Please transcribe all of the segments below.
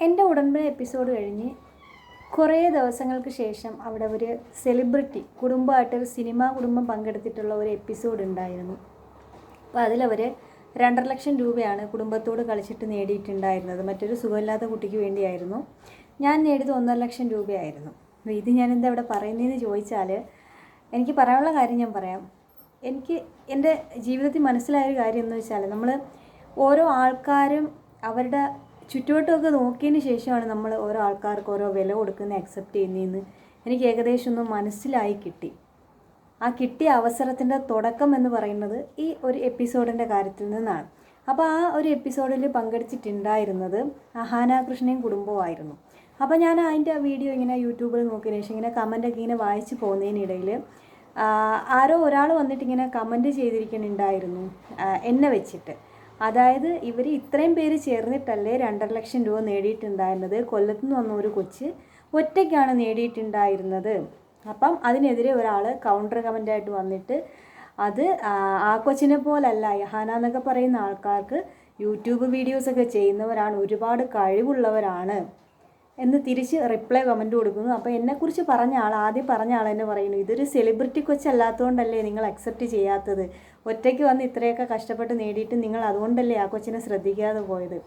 എന്റെ ഉടൻപടി എപ്പിസോഡ് കഴിഞ്ഞ് കുറേ ദിവസങ്ങൾക്ക് ശേഷം അവിടെ ഒരു സെലിബ്രിറ്റി കുടുംബമായിട്ട് ഒരു സിനിമാ കുടുംബം പങ്കെടുത്തിട്ടുള്ള ഒരു എപ്പിസോഡ് ഉണ്ടായിരുന്നു. അപ്പോൾ അതിലവർ രണ്ടര ലക്ഷം രൂപയാണ് കുടുംബത്തോട് കളിച്ചിട്ട് നേടിയിട്ടുണ്ടായിരുന്നത്. മറ്റൊരു സുഖമില്ലാത്ത കുട്ടിക്ക് വേണ്ടിയായിരുന്നു. ഞാൻ നേടിയത് ഒന്നര ലക്ഷം രൂപയായിരുന്നു. അപ്പോൾ ഇത് ഞാൻ എന്താ ഇവിടെ പറയുന്നതെന്ന് ചോദിച്ചാൽ എനിക്ക് പറയാനുള്ള കാര്യം ഞാൻ പറയാം. എനിക്ക് എന്റെ ജീവിതത്തിൽ മനസ്സിലായ ഒരു കാര്യം എന്ന് വെച്ചാൽ നമ്മൾ ഓരോ ആൾക്കാരും അവരുടെ ചുറ്റുവട്ടമൊക്കെ നോക്കിയതിന് ശേഷമാണ് നമ്മൾ ഓരോ ആൾക്കാർക്ക് ഓരോ വില കൊടുക്കുന്ന അക്സെപ്റ്റ് ചെയ്യുന്നതെന്ന് എനിക്ക് ഏകദേശം ഒന്ന് മനസ്സിലായി കിട്ടി. ആ കിട്ടിയ അവസരത്തിന്റെ തുടക്കം എന്ന് പറയുന്നത് ഈ ഒരു എപ്പിസോഡിന്റെ കാര്യത്തിൽ നിന്നാണ്. അപ്പോൾ ആ ഒരു എപ്പിസോഡിൽ പങ്കെടുത്തിട്ടുണ്ടായിരുന്നത് അഹാന കൃഷ്ണയും കുടുംബവുമായിരുന്നു. അപ്പോൾ ഞാൻ അതിന്റെ വീഡിയോ ഇങ്ങനെ യൂട്യൂബിൽ നോക്കിയതിന് ശേഷം ഇങ്ങനെ കമന്റൊക്കെ ഇങ്ങനെ വായിച്ച് പോകുന്നതിനിടയിൽ ആരോ ഒരാൾ വന്നിട്ട് ഇങ്ങനെ കമന്റ് ചെയ്തിരിക്കുന്നുണ്ടായിരുന്നു എന്നെ വെച്ചിട്ട്. അതായത് ഇവർ ഇത്രയും പേര് ചേർന്നിട്ടല്ലേ രണ്ടര ലക്ഷം രൂപ നേടിയിട്ടുണ്ടായിരുന്നത്. കൊല്ലത്ത് നിന്ന് വന്ന ഒരു കൊച്ച് ഒറ്റയ്ക്കാണ് നേടിയിട്ടുണ്ടായിരുന്നത്. അപ്പം അതിനെതിരെ ഒരാൾ കൗണ്ടർ കമന്റായിട്ട് വന്നിട്ട് അത് ആ, കൊച്ചിനെ പോലല്ല യഹാന എന്നൊക്കെ പറയുന്ന ആൾക്കാർക്ക് യൂട്യൂബ് വീഡിയോസൊക്കെ ചെയ്യുന്നവരാണ് ഒരുപാട് കഴിവുള്ളവരാണ്. എന്ന് തിരിച്ച് റിപ്ലൈ കമന്റ് കൊടുക്കുന്നു. അപ്പോൾ എന്നെക്കുറിച്ച് പറഞ്ഞ ആൾ ആദ്യം പറഞ്ഞ ആൾ തന്നെ പറയുന്നു ഇതൊരു സെലിബ്രിറ്റി കൊച്ചല്ലാത്തതുകൊണ്ടല്ലേ നിങ്ങൾ അക്സെപ്റ്റ് ചെയ്യാത്തത്? ഒറ്റയ്ക്ക് വന്ന് ഇത്രയൊക്കെ കഷ്ടപ്പെട്ട് നേടിയിട്ട് നിങ്ങൾ അതുകൊണ്ടല്ലേ ആ കൊച്ചിനെ ശ്രദ്ധിക്കാതെ പോയത്?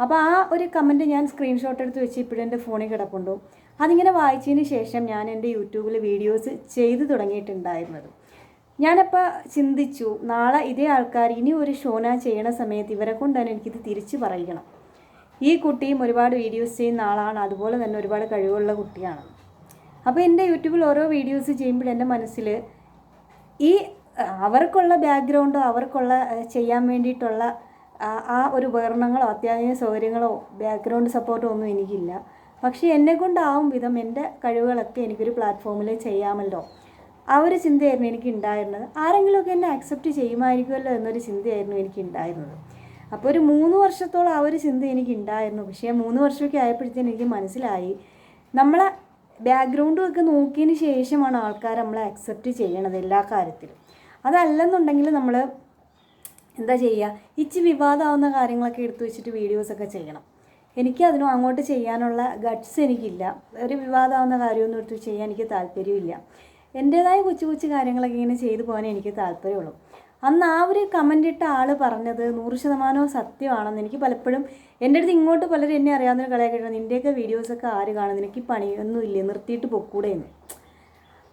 അപ്പോൾ ആ ഒരു കമന്റ് ഞാൻ സ്ക്രീൻഷോട്ട് എടുത്ത് വെച്ച് ഇപ്പോഴും എന്റെ ഫോണിൽ കിടപ്പുണ്ടോ. അതിങ്ങനെ വായിച്ചതിന് ശേഷം ഞാൻ എന്റെ യൂട്യൂബിൽ വീഡിയോസ് ചെയ്തു തുടങ്ങിയിട്ടുണ്ടായിരുന്നത്. ഞാനപ്പോൾ ചിന്തിച്ചു നാളെ ഇതേ ആൾക്കാർ ഇനി ഒരു ഷോന ചെയ്യണ സമയത്ത് ഇവരെ കൊണ്ടാണ് എനിക്കിത് തിരിച്ചു പറയണം ഈ കുട്ടിയും ഒരുപാട് വീഡിയോസ് ചെയ്യുന്ന ആളാണ്. അതുപോലെ തന്നെ ഒരുപാട് കഴിവുള്ള കുട്ടിയാണ്. അപ്പോൾ എന്റെ യൂട്യൂബിൽ ഓരോ വീഡിയോസ് ചെയ്യുമ്പോൾ എന്റെ മനസ്സിൽ ഈ അവർക്കുള്ള ബാക്ക്ഗ്രൗണ്ടോ അവർക്കുള്ള ചെയ്യാൻ വേണ്ടിയിട്ടുള്ള ആ- ആ ഒരു ഉപകരണങ്ങളോ അത്യാധുനിക സൗകര്യങ്ങളോ ബാക്ക്ഗ്രൗണ്ട് സപ്പോർട്ടോ ഒന്നും എനിക്കില്ല. പക്ഷേ എന്നെ കൊണ്ടാവും വിധം എന്റെ കഴിവുകളൊക്കെ എനിക്കൊരു പ്ലാറ്റ്ഫോമിൽ ചെയ്യാമല്ലോ. ആ ഒരു ചിന്തയായിരുന്നു എനിക്ക് ഉണ്ടായിരുന്നത് ആരെങ്കിലുമൊക്കെ എന്നെ അക്സെപ്റ്റ് ചെയ്യുമായിരിക്കുമല്ലോ എന്നൊരു ചിന്തയായിരുന്നു എനിക്ക് ഉണ്ടായിരുന്നത് അപ്പോൾ ഒരു മൂന്ന് വർഷത്തോളം ആ ഒരു ചിന്ത എനിക്ക് ഉണ്ടായിരുന്നു പക്ഷേ മൂന്ന് വർഷമൊക്കെ ആയപ്പോഴത്തേനും എനിക്ക് മനസ്സിലായി. നമ്മളെ ബാക്ക്ഗ്രൗണ്ടും ഒക്കെ നോക്കിയതിന് ശേഷമാണ് ആൾക്കാർ നമ്മളെ അക്സെപ്റ്റ് ചെയ്യണത് എല്ലാ കാര്യത്തിലും. അതല്ലെന്നുണ്ടെങ്കിൽ നമ്മൾ എന്താ ചെയ്യുക ഇച്ചി വിവാദമാവുന്ന കാര്യങ്ങളൊക്കെ എടുത്തു വെച്ചിട്ട് വീഡിയോസൊക്കെ ചെയ്യണം. എനിക്ക് അതിനും അങ്ങോട്ട് ചെയ്യാനുള്ള ഗട്ട്സ് എനിക്കില്ല. ഒരു വിവാദമാവുന്ന കാര്യമൊന്നും എടുത്ത് ചെയ്യാൻ എനിക്ക് താല്പര്യമില്ല. എന്റേതായ കൊച്ചു കൊച്ചു കാര്യങ്ങളൊക്കെ ഇങ്ങനെ ചെയ്തു പോകാനേ എനിക്ക് താല്പര്യമുള്ളൂ. അന്ന് ആ ഒരു കമന്റ് ഇട്ട ആൾ പറഞ്ഞത് നൂറ് ശതമാനവും സത്യമാണെന്ന്. എനിക്ക് പലപ്പോഴും എന്റെ അടുത്ത് ഇങ്ങോട്ട് പലരും എന്നെ അറിയാവുന്ന കളയൊക്കെ നിന്റെയൊക്കെ വീഡിയോസൊക്കെ ആര് കാണും? നിനക്ക് ഈ പണിയൊന്നുമില്ലേ നിർത്തിയിട്ട് പൊക്കൂടെ എന്ന്.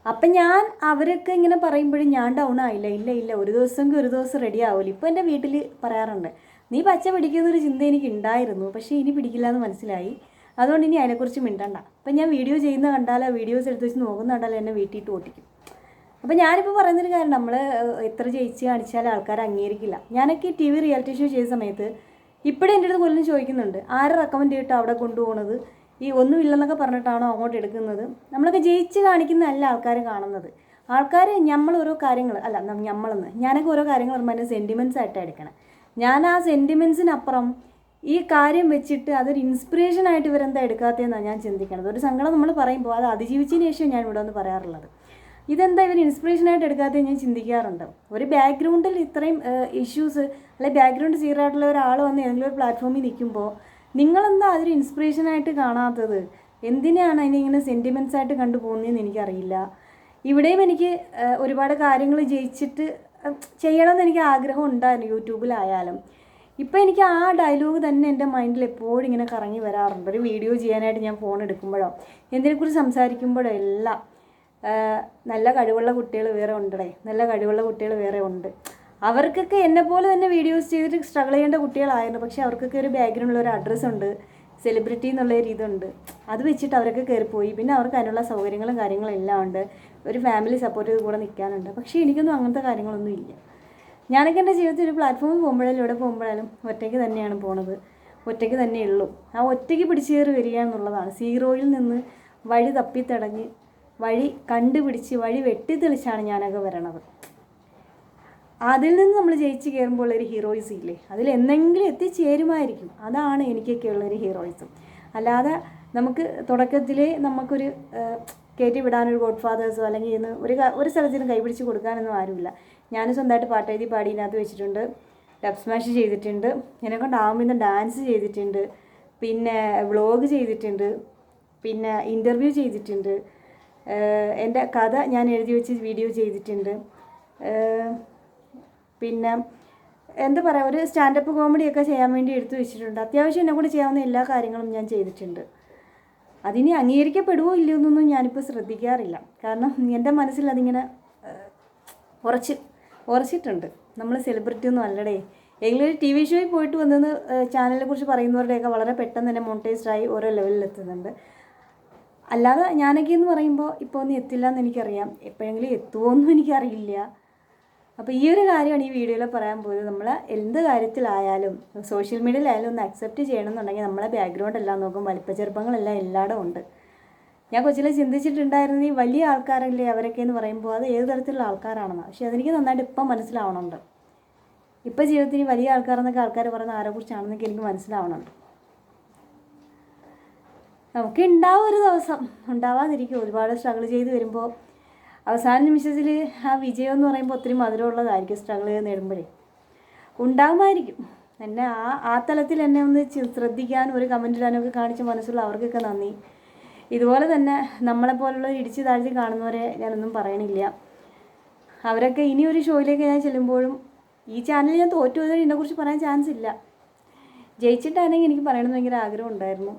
അപ്പം ഞാൻ അവരൊക്കെ ഇങ്ങനെ പറയുമ്പോഴും ഞാൻ ഡൗൺ ആയില്ല. ഇല്ല ഇല്ല ഒരു ദിവസമെങ്കിൽ ഒരു ദിവസം റെഡി ആവില്ല ഇപ്പോൾ എന്റെ വീട്ടിൽ പറയാറുണ്ട് നീ പച്ച പിടിക്കുന്നൊരു ചിന്ത എനിക്ക് ഉണ്ടായിരുന്നു പക്ഷേ ഇനി പിടിക്കില്ല എന്ന് മനസ്സിലായി. അതുകൊണ്ട് ഇനി അതിനെക്കുറിച്ച് മിണ്ടണ്ട. അപ്പം ഞാൻ വീഡിയോ ചെയ്യുന്ന കണ്ടാലോ വീഡിയോസ് എടുത്ത് വെച്ച് നോക്കുന്ന കണ്ടാലോ എന്നെ വീട്ടിൽ ഓട്ടിക്കും. അപ്പം ഞാനിപ്പോൾ പറയുന്നൊരു കാര്യം നമ്മൾ എത്ര ജയിച്ച് കാണിച്ചാലും ആൾക്കാർ അംഗീകരിക്കില്ല. ഞാനൊക്കെ ടി വി റിയാലിറ്റി ഷോ ചെയ്ത സമയത്ത് ഇപ്പോഴും എന്റെ അടുത്ത് കൊല്ലം ചോദിക്കുന്നുണ്ട് ആരെ റെക്കമെൻഡ് ചെയ്തിട്ട് അവിടെ കൊണ്ടുപോകുന്നത് ഈ ഒന്നുമില്ലെന്നൊക്കെ പറഞ്ഞിട്ടാണോ അങ്ങോട്ട് എടുക്കുന്നത്? നമ്മളൊക്കെ ജയിച്ച് കാണിക്കുന്നതല്ല ആൾക്കാർ കാണുന്നത്. ആൾക്കാർ നമ്മൾ ഓരോ കാര്യങ്ങൾ അല്ല നമ്മളെന്ന് ഞാനൊക്കെ ഓരോ കാര്യങ്ങൾ പറയുമ്പോൾ സെന്റിമെൻസ് സെന്റിമെന്റ്സ് ആയിട്ടാണ് എടുക്കണം. ഞാൻ ആ സെന്റിമെന്റ്സിനപ്പുറം ഈ കാര്യം വെച്ചിട്ട് അതൊരു ഇൻസ്പിറേഷൻ ആയിട്ട് ഇവരെന്താ എടുക്കാത്തതെന്നാണ് ഞാൻ ചിന്തിക്കുന്നത് ഒരു സങ്കടം നമ്മൾ പറയുമ്പോൾ അത് അതിജീവിച്ചതിന് ശേഷം ഞാൻ ഇവിടെ വന്ന് പറയാറുള്ളത്. ഇതെന്താ ഇവർ ഇൻസ്പിറേഷൻ ആയിട്ട് എടുക്കാതെ ഞാൻ ചിന്തിക്കാറുണ്ട്. ഒരു ബാക്ക്ഗ്രൗണ്ടിൽ ഇത്രയും ഇഷ്യൂസ് അല്ലെങ്കിൽ ബാക്ക്ഗ്രൗണ്ട് സീറോ ആയിട്ടുള്ള ഒരാൾ വന്ന് ഏതെങ്കിലും ഒരു പ്ലാറ്റ്ഫോമിൽ നിൽക്കുമ്പോൾ നിങ്ങളെന്താ അതൊരു ഇൻസ്പിറേഷൻ ആയിട്ട് കാണാത്തത്? എന്തിനാണ് അതിനെ ഇങ്ങനെ സെന്റിമെന്റ്സ് ആയിട്ട് കണ്ടുപോകുന്നതെന്ന് എനിക്കറിയില്ല. ഇവിടെയും എനിക്ക് ഒരുപാട് കാര്യങ്ങൾ ജയിച്ചിട്ട് ചെയ്യണമെന്ന് എനിക്ക് ആഗ്രഹം ഉണ്ടായിരുന്നു യൂട്യൂബിലായാലും. ഇപ്പം എനിക്ക് ആ ഡയലോഗ് തന്നെ എന്റെ മൈൻഡിൽ എപ്പോഴും ഇങ്ങനെ കറങ്ങി വരാറുണ്ട്. ഒരു വീഡിയോ ചെയ്യാനായിട്ട് ഞാൻ ഫോൺ എടുക്കുമ്പോഴോ എന്തിനെക്കുറിച്ച് സംസാരിക്കുമ്പോഴോ എല്ലാം. നല്ല കഴിവുള്ള കുട്ടികൾ വേറെ ഉണ്ടടേ. നല്ല കഴിവുള്ള കുട്ടികൾ വേറെ ഉണ്ട്. അവർക്കൊക്കെ എന്നെ പോലെ തന്നെ വീഡിയോസ് ചെയ്തിട്ട് സ്ട്രഗിൾ ചെയ്യേണ്ട കുട്ടികളായിരുന്നു. പക്ഷേ അവർക്കൊക്കെ ഒരു ബാക്ക്ഗ്രൗണ്ടിൽ ഒരു അഡ്രസ്സ് ഉണ്ട്. സെലിബ്രിറ്റി എന്നുള്ള ഒരു ഇതുണ്ട്. അത് വെച്ചിട്ട് അവരൊക്കെ കയറിപ്പോയി പിന്നെ അവർക്ക് അതിനുള്ള സൗകര്യങ്ങളും കാര്യങ്ങളും എല്ലാം ഉണ്ട്. ഒരു ഫാമിലി സപ്പോർട്ട് ചെയ്ത് കൂടെ നിൽക്കാനുണ്ട്. പക്ഷേ എനിക്കൊന്നും അങ്ങനത്തെ കാര്യങ്ങളൊന്നും ഇല്ല. ഞാനൊക്കെ എന്റെ ജീവിതത്തിൽ ഒരു പ്ലാറ്റ്ഫോമിൽ പോകുമ്പോഴാലും ഇവിടെ പോകുമ്പോഴാലും ഒറ്റയ്ക്ക് തന്നെയാണ് പോണത്. ഒറ്റയ്ക്ക് തന്നെ ഉള്ളൂ. ആ ഒറ്റയ്ക്ക് പിടിച്ചു കയറി വരിക എന്നുള്ളതാണ്. സീറോയിൽ നിന്ന് വഴി തപ്പിത്തടഞ്ഞ് വഴി കണ്ടുപിടിച്ച് വഴി വെട്ടിത്തെളിച്ചാണ് ഞാനൊക്കെ വരണത്. അതിൽ നിന്ന് നമ്മൾ ജയിച്ച് കയറുമ്പോൾ ഒരു ഹീറോയിസം ഇല്ലേ? അതിൽ എന്തെങ്കിലും എത്തിച്ചേരുമായിരിക്കും. അതാണ് എനിക്കൊക്കെ ഉള്ളൊരു ഹീറോയിസം അല്ലാതെ നമുക്ക് തുടക്കത്തിലേ നമുക്കൊരു കയറ്റി വിടാനൊരു ഗോഡ് ഫാദേഴ്സോ അല്ലെങ്കിൽ ഇന്ന് ഒരു ഒരു സ്ഥലത്തിനും കൈപിടിച്ച് കൊടുക്കാനൊന്നും ആരുമില്ല. ഞാൻ സ്വന്തമായിട്ട് പാട്ട് എഴുതി പാടി ഇതിനകത്ത് വെച്ചിട്ടുണ്ട്. ഡബ് സ്മാഷ് ചെയ്തിട്ടുണ്ട്. എന്നെ കൊണ്ടാവുമ്പോൾ ഡാൻസ് ചെയ്തിട്ടുണ്ട്. പിന്നെ വ്ളോഗ് ചെയ്തിട്ടുണ്ട്. പിന്നെ ഇന്റർവ്യൂ ചെയ്തിട്ടുണ്ട്. എന്റെ കഥ ഞാൻ എഴുതി വെച്ച് വീഡിയോ ചെയ്തിട്ടുണ്ട്. പിന്നെ എന്താ പറയുക ഒരു സ്റ്റാൻഡപ്പ് കോമഡിയൊക്കെ ചെയ്യാൻ വേണ്ടി എടുത്തു വെച്ചിട്ടുണ്ട്. അത്യാവശ്യം എന്നെ കൂടെ ചെയ്യാവുന്ന എല്ലാ കാര്യങ്ങളും ഞാൻ ചെയ്തിട്ടുണ്ട്. അതിനി അംഗീകരിക്കപ്പെടുമോ ഇല്ലയോ എന്നൊന്നും ഞാനിപ്പോൾ ശ്രദ്ധിക്കാറില്ല. കാരണം എന്റെ മനസ്സിൽ അതിങ്ങനെ ഉറച്ച് ഉറച്ചിട്ടുണ്ട്. നമ്മൾ സെലിബ്രിറ്റി ഒന്നും അല്ലടേ. ഒരു ടി വി ഷോയിൽ പോയിട്ട് വന്നെന്ന് ചാനലിനെ കുറിച്ച് പറയുന്നവരുടെയൊക്കെ വളരെ പെട്ടെന്ന് തന്നെ മോണിറ്റൈസ്ഡായി ആയി ഓരോ ലെവലിൽ എത്തുന്നുണ്ട്. അല്ലാതെ ഞാനൊക്കെ എന്ന് പറയുമ്പോൾ ഇപ്പോൾ ഒന്നും എത്തില്ല എന്ന് എനിക്കറിയാം. എപ്പോഴെങ്കിലും എത്തുമോ എന്നും എനിക്കറിയില്ല. അപ്പോൾ ഈ ഒരു കാര്യമാണ് ഈ വീഡിയോയിൽ പറയാൻ പോയത് നമ്മൾ എന്ത് കാര്യത്തിലായാലും സോഷ്യൽ മീഡിയയിലായാലും ഒന്ന് അക്സെപ്റ്റ് ചെയ്യണം എന്നുണ്ടെങ്കിൽ നമ്മളെ ബാക്ക്ഗ്രൗണ്ട് എല്ലാം നോക്കും. വലിപ്പ ചെറുപ്പങ്ങളെല്ലാം എല്ലായിടും ഉണ്ട്. ഞാൻ കൊച്ചിലെ ചിന്തിച്ചിട്ടുണ്ടായിരുന്നു ഈ വലിയ ആൾക്കാരല്ലേ അവരൊക്കെ എന്ന് പറയുമ്പോൾ അത് ഏത് തരത്തിലുള്ള ആൾക്കാരാണെന്ന്. പക്ഷേ അതെനിക്ക് നന്നായിട്ട് ഇപ്പം മനസ്സിലാവണമുണ്ട് ഇപ്പം ജീവിതത്തിൽ വലിയ ആൾക്കാരെന്നൊക്കെ ആൾക്കാർ പറയുന്ന ആരെക്കുറിച്ചാണെന്നൊക്കെ എനിക്ക് മനസ്സിലാവണുണ്ട്. നമുക്ക് ഉണ്ടാവും ഒരു ദിവസം. ഉണ്ടാവാതിരിക്കും. ഒരുപാട് സ്ട്രഗിൾ ചെയ്ത് വരുമ്പോൾ അവസാന നിമിഷത്തിൽ ആ വിജയം എന്ന് പറയുമ്പോൾ ഒത്തിരി മധുരമുള്ളതായിരിക്കും സ്ട്രഗിൾ ചെയ്ത് നേടുമ്പോഴേ. ഉണ്ടാകുമായിരിക്കും എന്നെ ആ ആ തലത്തിൽ എന്നെ ഒന്ന് ശ്രദ്ധിക്കാൻ ഒരു കമന്റ് ഇടാനൊക്കെ കാണിച്ച മനസ്സുള്ള അവർക്കൊക്കെ നന്ദി. ഇതുപോലെ തന്നെ നമ്മളെപ്പോലുള്ള ഇടിച്ച് താഴ്ത്തി കാണുന്നവരെ ഞാനൊന്നും പറയണില്ല. അവരൊക്കെ ഇനി ഒരു ഷോയിലേക്ക് ഞാൻ ചെല്ലുമ്പോഴും ഈ ചാനൽ ഞാൻ തോറ്റു പോയതുകൊണ്ട് ഇതിനെക്കുറിച്ച് പറയാൻ ചാൻസ് ഇല്ല. ജയിച്ചിട്ടാണെങ്കിൽ എനിക്ക് പറയണമെന്ന് ഭയങ്കര ആഗ്രഹം ഉണ്ടായിരുന്നു.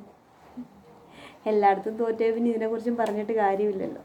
എല്ലായിടത്തും തോറ്റേ പിന്നെ ഇതിനെക്കുറിച്ചും പറഞ്ഞിട്ട് കാര്യമില്ലല്ലോ.